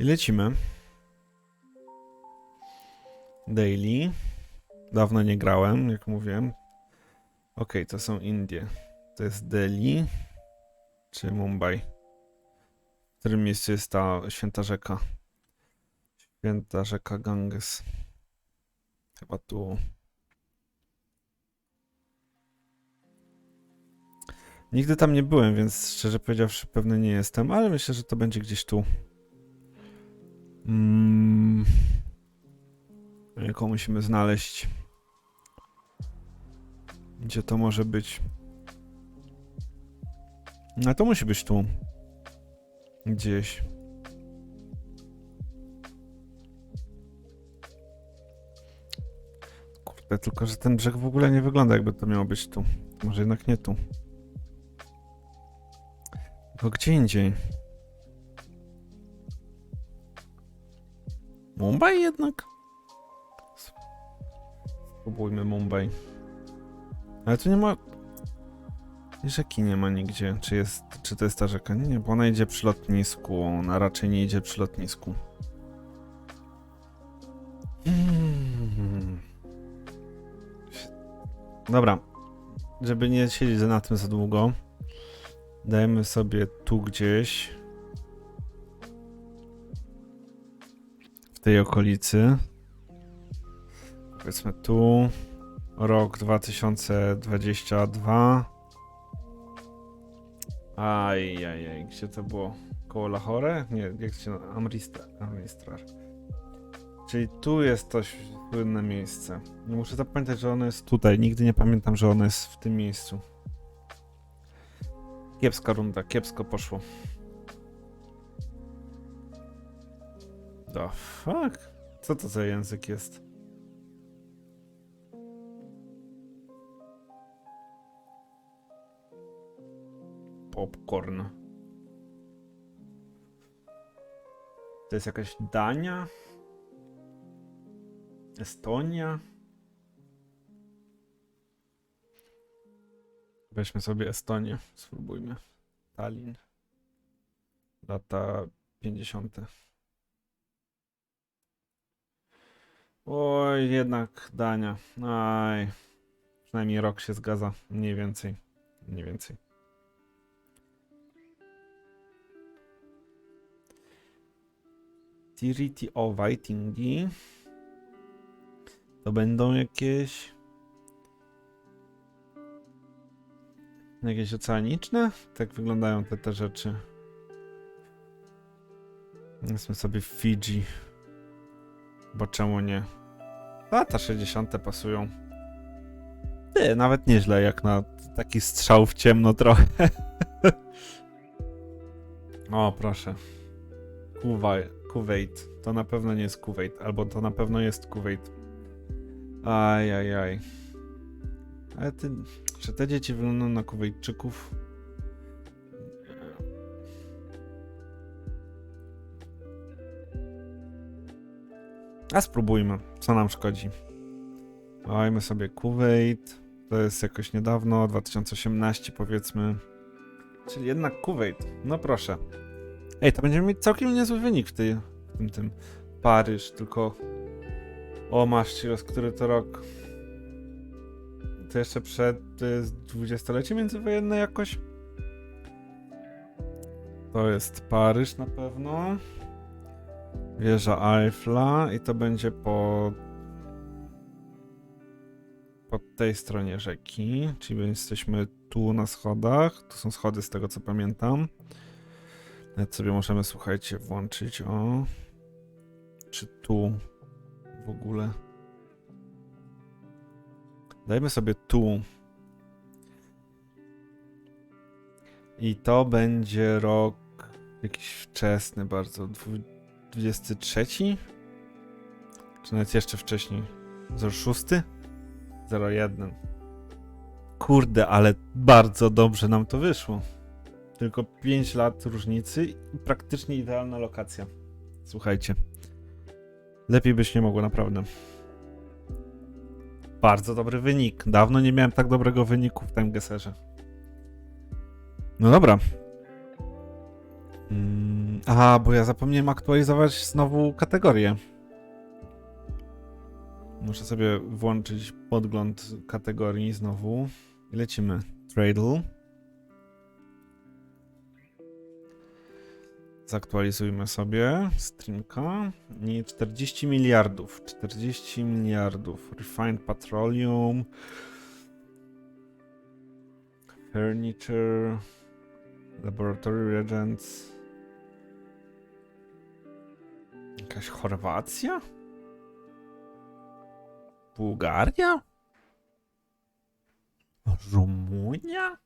I lecimy. Daily. Dawno nie grałem, jak mówiłem. Okej, to są Indie. To jest Delhi czy Mumbai. W którym miejscu jest ta święta rzeka? Święta rzeka Ganges. Chyba tu. Nigdy tam nie byłem, więc szczerze powiedziawszy pewny nie jestem, ale myślę, że to będzie gdzieś tu. Mm. Jaką musimy znaleźć? Gdzie to może być? No to musi być tu. Gdzieś. Kurde, tylko że ten brzeg w ogóle nie wygląda jakby to miało być tu. Może jednak nie tu. Tylko gdzie indziej. Mumbai jednak? Spróbujmy Mumbai. Ale tu nie ma... Rzeki nie ma nigdzie. Czy jest... Czy to jest ta rzeka? Nie, bo ona idzie przy lotnisku. Ona raczej nie idzie przy lotnisku. Mm. Dobra. Żeby nie siedzieć na tym za długo. Dajemy sobie tu gdzieś. W tej okolicy. Powiedzmy tu. Rok 2022. Aj, aj, aj. Gdzie to było? Koło Lahore? Nie, jak się. Amritsar. Czyli tu jest to słynne miejsce. Muszę zapamiętać, że ono jest tutaj. Nigdy nie pamiętam, że ono jest w tym miejscu. Kiepska runda, kiepsko poszło. The fuck? Co to za język jest? Popcorn. To jest jakaś Dania? Estonia? Weźmy sobie Estonię, spróbujmy. Tallinn. Lata 50. Oj, jednak Dania. Aj. Przynajmniej rok się zgadza. Mniej więcej. Mniej więcej. Tiriti o Whitingi. To będą jakieś. Jakieś oceaniczne? Tak wyglądają te, te rzeczy. Weźmy sobie Fidżi. Bo czemu nie? Lata 60. pasują. Ty, nawet nieźle jak na taki strzał w ciemno trochę. o, proszę. Kuwait. Kuwait. To na pewno nie jest Kuwait. Albo to na pewno jest Kuwait. Aj, aj, aj. Ale ty... Czy te dzieci wyglądają na Kuwejczyków? A spróbujmy, co nam szkodzi. Dajmy sobie Kuwait. To jest jakoś niedawno, 2018 powiedzmy. Czyli jednak Kuwait. No proszę. Ej, to będziemy mieć całkiem niezły wynik w, tej, w tym, tym. Paryż, tylko... O, masz ci roz, który to rok? To jeszcze przed to jest dwudziestolecie międzywojenne jakoś? To jest Paryż na pewno. Wieża Eiffla i to będzie po po tej stronie rzeki, czyli jesteśmy tu na schodach. Tu są schody z tego co pamiętam. Nawet sobie możemy, słuchajcie, włączyć o czy tu w ogóle. Dajmy sobie tu. I to będzie rok jakiś wczesny bardzo. dwu- 23? Czy nawet jeszcze wcześniej? 06? 01. Kurde, ale bardzo dobrze nam to wyszło. Tylko 5 lat różnicy i praktycznie idealna lokacja. Słuchajcie. Lepiej być nie mogło, naprawdę. Bardzo dobry wynik. Dawno nie miałem tak dobrego wyniku w tym geserze. No dobra. Mm, Aha, bo ja zapomniałem aktualizować znowu kategorię. Muszę sobie włączyć podgląd kategorii znowu. Lecimy. Tradle. Zaktualizujmy sobie streamka. I 40 miliardów. 40 miliardów. Refined Petroleum. Furniture. Laboratory Reagents. Jakaś Chorwacja? Bułgaria? Rumunia?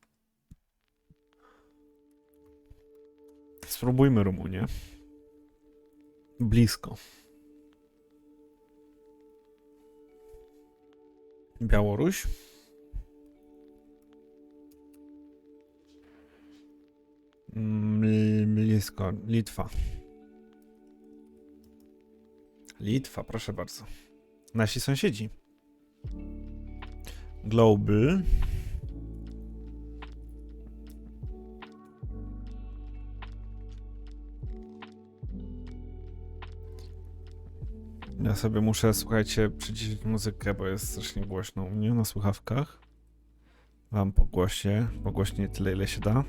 Spróbujmy Rumunię. Blisko. Białoruś. Mm, Blisko. Litwa. Litwa, proszę bardzo. Nasi sąsiedzi. Global. Ja sobie muszę, słuchajcie, przyciszyć muzykę, bo jest strasznie głośno u mnie na słuchawkach. Wam po głosie, pogłośnie tyle, ile się da.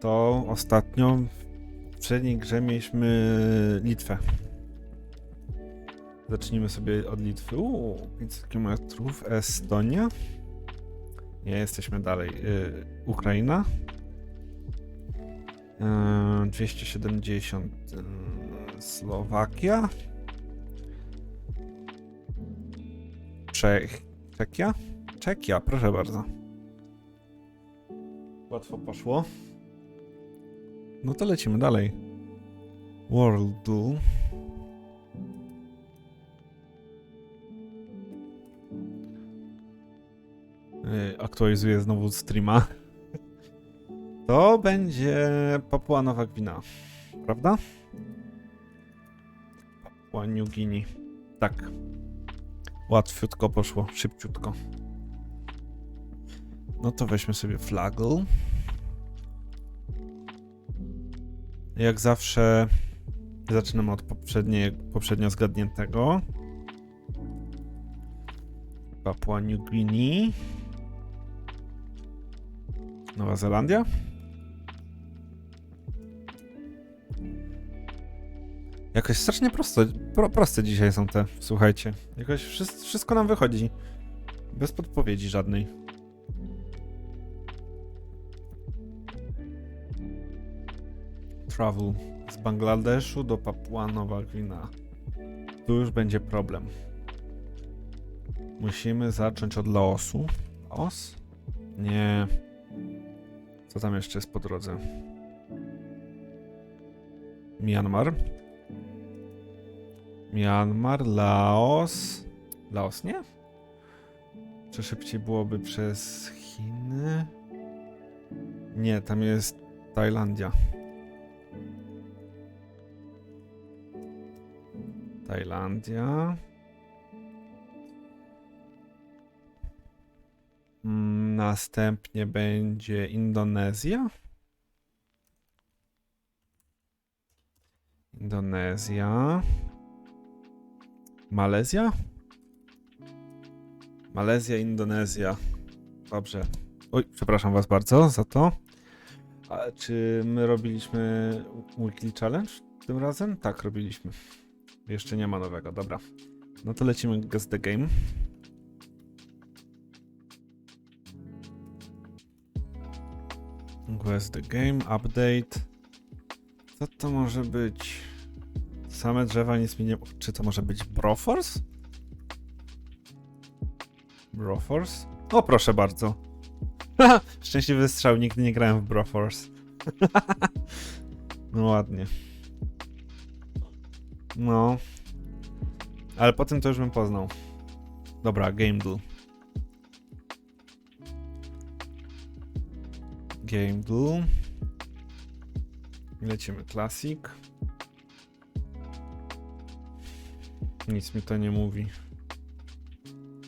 To ostatnio w poprzedniej grze mieliśmy Litwę. Zacznijmy sobie od Litwy. Uuu, 500 km. Estonia. Nie, jesteśmy dalej. Y, Ukraina. Y, 270. y, Słowakia. Czech. Czekia? Czekia, proszę bardzo. Łatwo poszło. No to lecimy dalej. World. Yy, Aktualizuję znowu streama. To będzie Papua Nowa Gwina, prawda? Papua New Guinea. Tak. Łatwiutko poszło, szybciutko. No to weźmy sobie flagel. Jak zawsze zaczynamy od poprzednie, poprzednio zgadniętego. Papua New Guinea. Nowa Zelandia. Jakoś strasznie proste, pro, proste dzisiaj są te, słuchajcie. Jakoś wszystko, wszystko nam wychodzi. Bez podpowiedzi żadnej. Travel z Bangladeszu do Papua Nowa Gwina. Tu już będzie problem. Musimy zacząć od Laosu. Laos? Nie. Co tam jeszcze jest po drodze? Myanmar. Myanmar, Laos. Laos nie? Czy szybciej byłoby przez Chiny? Nie, tam jest Tajlandia. Tajlandia. Mm, Następnie będzie Indonezja. Indonezja. Malezja? Malezja, Indonezja. Dobrze. Oj, przepraszam was bardzo za to. A czy my robiliśmy Weekly Challenge tym razem? Tak, robiliśmy. Jeszcze nie ma nowego, dobra. No to lecimy Guess the Game. Guess the Game, update. Co to może być? Same drzewa, nic mi nie... Czy to może być Broforce? Broforce? O, proszę bardzo. Szczęśliwy strzał, nigdy nie grałem w Broforce. no ładnie. No. Ale po tym to już bym poznał. Dobra, Game Duel. Game Duel. Lecimy Classic. Nic mi to nie mówi.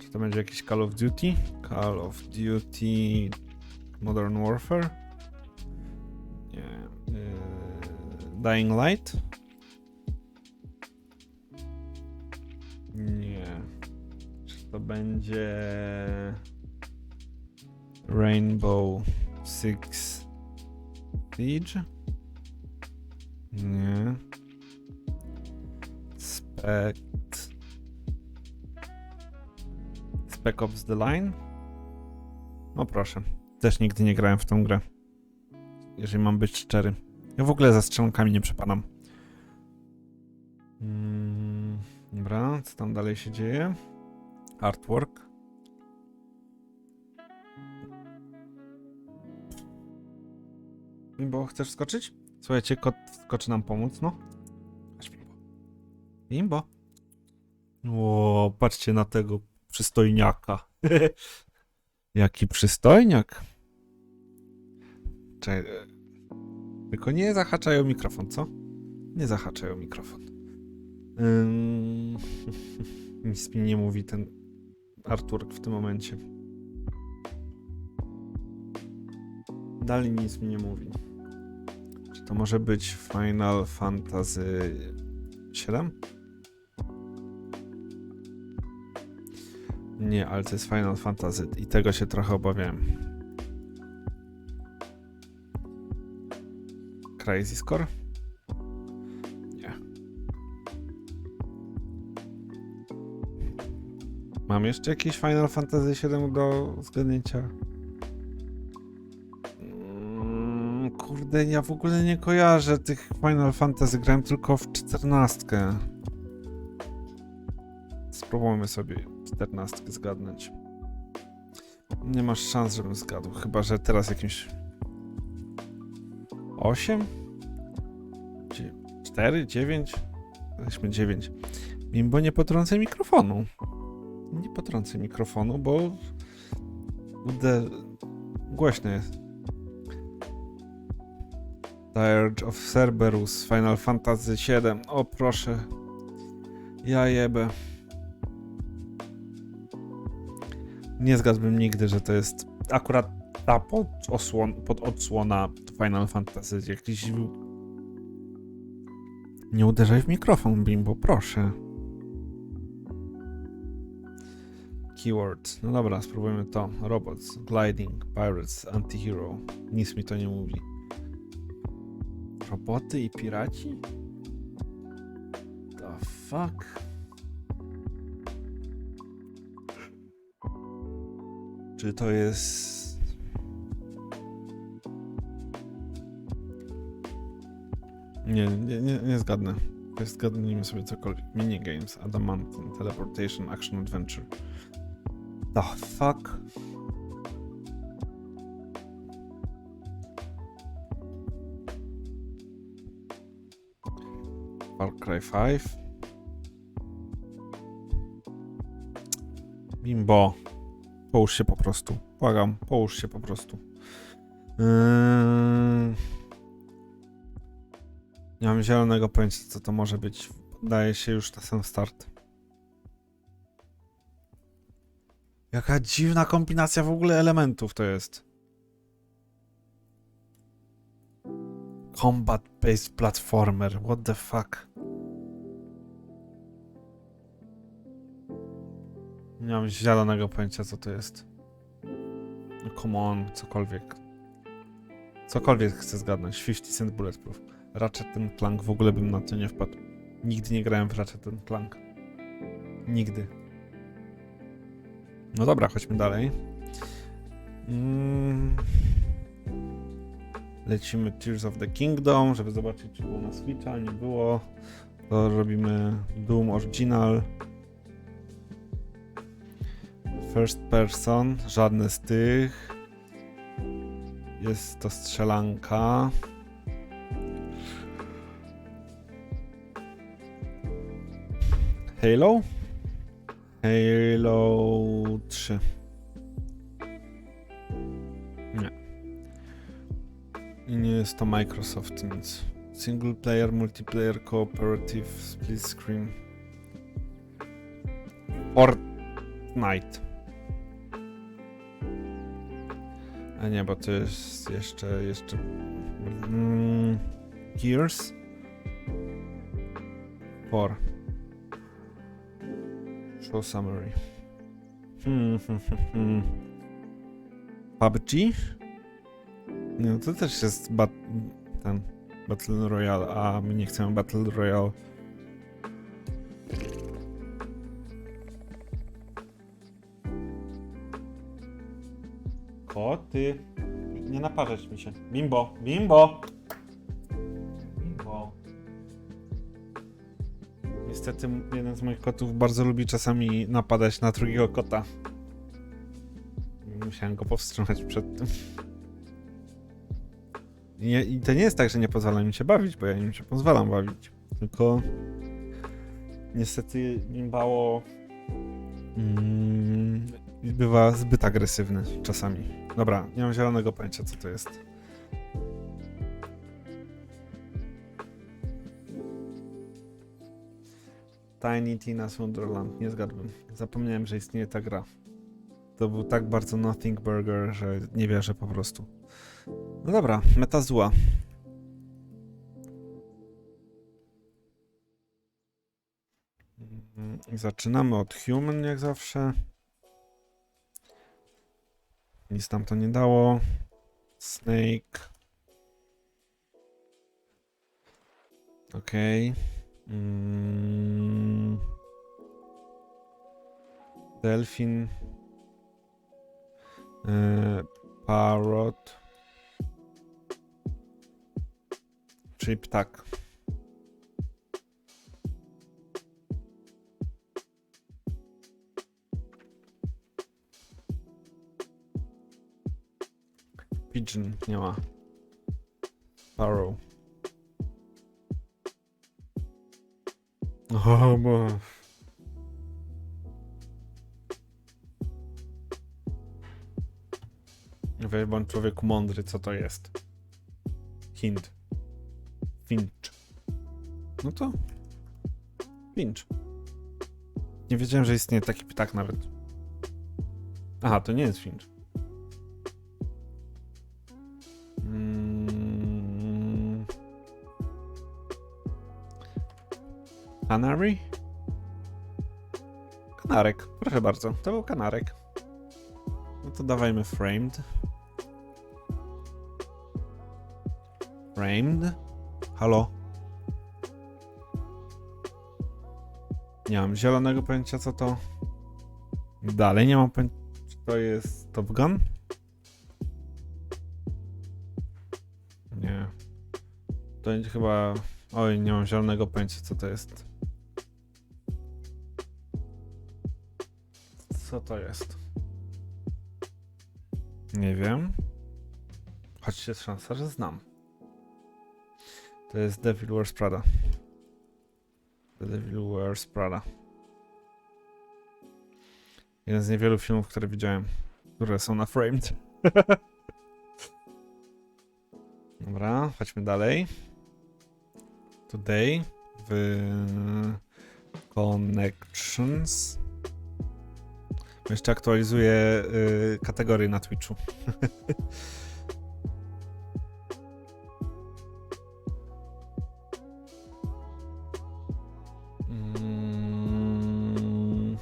Czy to będzie jakiś Call of Duty? Call of Duty Modern Warfare? Nie. Yy, Dying Light? Nie. Czy to będzie Rainbow Six Siege? Nie. Spect. Spec Ops The Line? No proszę. Też nigdy nie grałem w tą grę. Jeżeli mam być szczery. Ja w ogóle za strzelankami nie przepadam. Mm, dobra, co tam dalej się dzieje? Artwork. Bimbo, chcesz skoczyć? Słuchajcie, kot skoczy nam pomóc, no. Chodź, Bimbo. Bimbo. O, patrzcie na tego przystojniaka. Jaki przystojniak. Czekaj. e, Tylko nie zahaczają mikrofon, co? Nie zahaczają mikrofon. Ym... Nic mi nie mówi ten Artur w tym momencie. Dalej nic mi nie mówi. Czy to może być Final Fantasy 7? Nie, ale to jest Final Fantasy i tego się trochę obawiałem. Crazy Score? Nie. Mam jeszcze jakieś Final Fantasy 7 do zgadnięcia? Mm, Kurde, ja w ogóle nie kojarzę tych Final Fantasy. Grałem tylko w 14. Spróbujmy sobie 14 zgadnąć. Nie masz szans, żebym zgadł. Chyba, że teraz jakimś. 8? 4? 9? Weźmy 9. Bimbo, nie potrącę mikrofonu. Nie potrącę mikrofonu, bo. Kurde. Głośno jest. Dirge of Cerberus, Final Fantasy VII. O proszę. Ja jebę. Nie zgadłbym nigdy, że to jest akurat ta pod, osłon, pod odsłona Final Fantasy. Jakiś... Nie uderzaj w mikrofon, Bimbo, proszę. Keyword. No dobra, spróbujmy to. Robots, gliding, pirates, antihero. Nic mi to nie mówi. Roboty i piraci? The fuck? Czy to jest. Nie, nie, nie, nie zgadnę. Zgadnijmy sobie cokolwiek. Minigames, Adamantine, Teleportation, Action Adventure. The fuck? Far Cry 5. Bimbo. Połóż się po prostu. Błagam, połóż się po prostu. Yy... Nie mam zielonego pojęcia, co to może być. Daje się już na sam start. Jaka dziwna kombinacja w ogóle elementów to jest. Combat-based platformer. What the fuck? Nie mam zielonego pojęcia, co to jest. No come on, cokolwiek. Cokolwiek chcę zgadnąć. 50 Cent Bulletproof. Ratchet ten Clank w ogóle bym na to nie wpadł. Nigdy nie grałem w Ratchet ten Clank. Nigdy. No dobra, chodźmy dalej. Mm. Lecimy Tears of the Kingdom, żeby zobaczyć, czy było na Switcha. Nie było. To robimy Doom Original. First person, żadne z tych. Jest to strzelanka. Halo? Halo 3. Nie. I nie jest to Microsoft nic. Single player, multiplayer, cooperative, split screen. Fortnite. A nie, bo to jest jeszcze, jeszcze... Mm, Gears? 4. Show summary. Hmm, hmm, hmm, hmm. PUBG? No to też jest bat ten Battle Royale, a my nie chcemy Battle Royale. Koty. Nie naparzać mi się. Bimbo, bimbo! Bimbo. Niestety jeden z moich kotów bardzo lubi czasami napadać na drugiego kota. Musiałem go powstrzymać przed tym. I, I to nie jest tak, że nie pozwala mi się bawić, bo ja im się pozwalam bawić. Tylko niestety bimbało mm, bywa zbyt agresywny czasami. Dobra, nie mam zielonego pojęcia, co to jest. Tiny Tina's Wonderland, nie zgadłem. Zapomniałem, że istnieje ta gra. To był tak bardzo Nothing Burger, że nie wierzę po prostu. No dobra, meta zła. Mm, Zaczynamy od Human, jak zawsze. Nic nam to nie dało. Snake. Okej. Mm. Delfin. E, parrot. Czyli ptak. Pigeon nie ma. Sparrow. O, bo... Weź bądź człowiek mądry, co to jest. Hint. Finch. No to... Finch. Nie wiedziałem, że istnieje taki ptak nawet. Aha, to nie jest Finch. Canary? Kanarek, proszę bardzo, to był kanarek. No to dawajmy framed. Framed? Halo? Nie mam zielonego pojęcia co to. Dalej nie mam pojęcia, czy to jest Top Gun? Nie. To chyba... Oj, nie mam zielonego pojęcia co to jest. Co to jest? Nie wiem. Choć jest szansa, że znam. To jest Devil Wears Prada. The Devil Wears Prada. Jeden z niewielu filmów, które widziałem, które są na framed. Dobra, chodźmy dalej. Today w Connections. Jeszcze aktualizuję y, kategorie na Twitchu. Mm.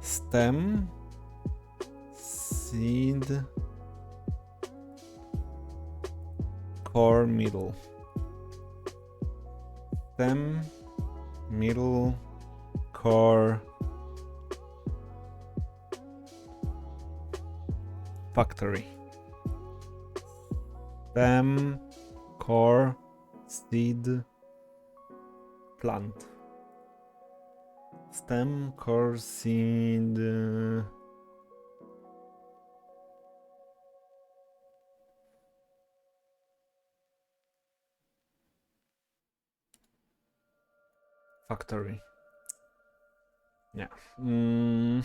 Stem. Factory. Stem. Core. Seed. Plant. Stem, core, seed. Factory. Nie. Mm.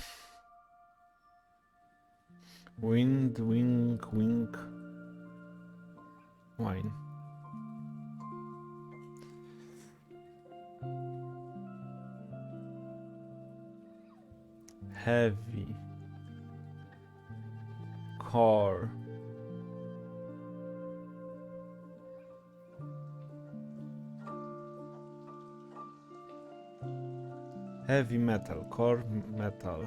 Wind, wing, wing. Wine. Heavy. Core. Heavy metal, core metal.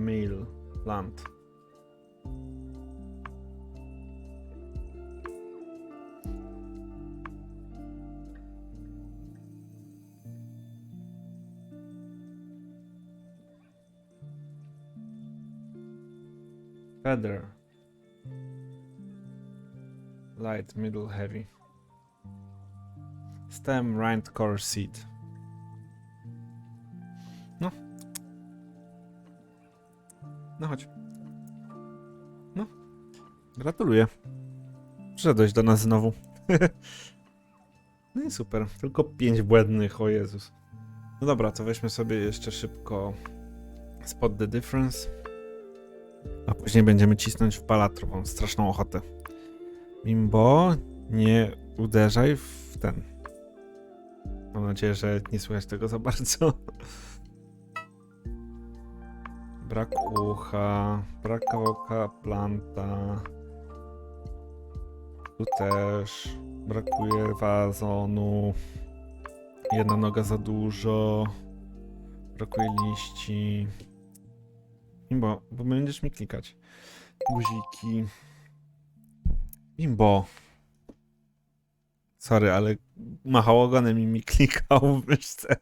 Mill, plant. Feather. Light, middle, heavy. Stem, rind, core, seed. No chodź. No. Gratuluję. Przyszedłeś do nas znowu. no i super. Tylko pięć błędnych, o Jezus. No dobra, to weźmy sobie jeszcze szybko spot the difference. A później będziemy cisnąć w palatrową straszną ochotę. Bimbo, nie uderzaj w ten. Mam nadzieję, że nie słychać tego za bardzo. Brak ucha, brak kawałka planta. Tu też brakuje wazonu. Jedna noga za dużo. Brakuje liści. Bimbo, bo będziesz mi klikać. Guziki. Bimbo. Sorry, ale machał ogonem i mi klikał w myszce.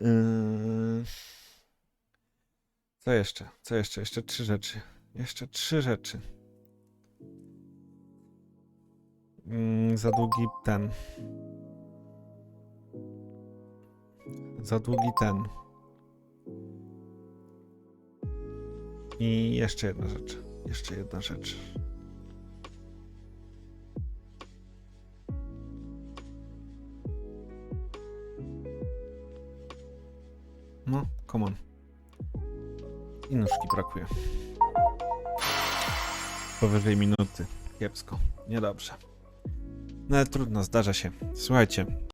Yy... Co jeszcze? Co jeszcze? Jeszcze trzy rzeczy. Jeszcze trzy rzeczy. Mm, za długi ten. Za długi ten. I jeszcze jedna rzecz. Jeszcze jedna rzecz. No, come on. I nóżki brakuje. Powyżej minuty. Kiepsko. Niedobrze. No ale trudno, zdarza się. Słuchajcie,